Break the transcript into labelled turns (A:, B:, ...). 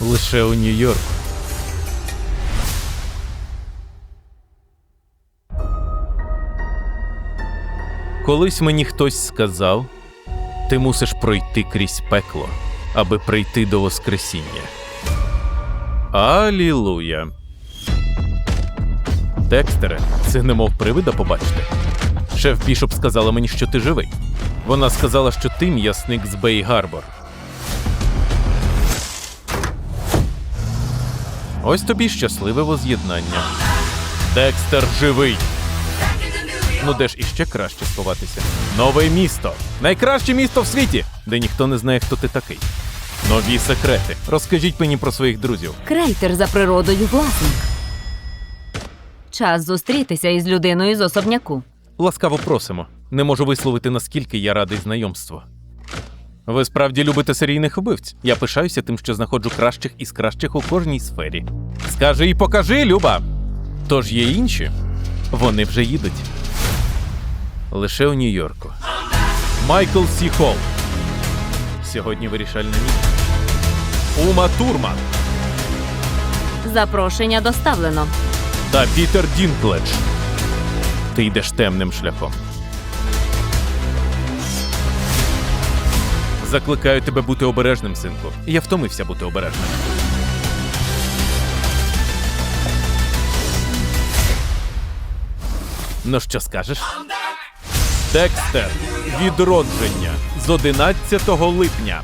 A: Лише у Нью-Йорку. Колись мені хтось сказав, ти мусиш пройти крізь пекло, аби прийти до Воскресіння. Алілуя. Декстере, це немов привида побачити. Шеф Бішоп сказала мені, що ти живий. Вона сказала, що ти м'ясник з Бей Ось тобі щасливе воз'єднання. Декстер живий. Ну де ж іще краще сховатися? Нове місто. Найкраще місто в світі, де ніхто не знає, хто ти такий. Нові секрети. Розкажіть мені про своїх друзів.
B: Крейтер за природою власник. Час зустрітися із людиною з особняку.
A: Ласкаво просимо. Не можу висловити, наскільки я радий знайомству. Ви справді любите серійних вбивць. Я пишаюся тим, що знаходжу кращих із кращих у кожній сфері. Скажи і покажи, Люба. Тож є інші. Вони вже їдуть. Лише у Нью-Йорку. Майкл Сі Холл. Сьогодні вирішальна ніч. Ума Турман
B: Запрошення доставлено.
A: та Пітер Дінкледж. Ти йдеш темним шляхом. Закликаю тебе бути обережним, синку. Я втомився бути обережним. Ну що скажеш? Декстер. Відродження з 11 липня.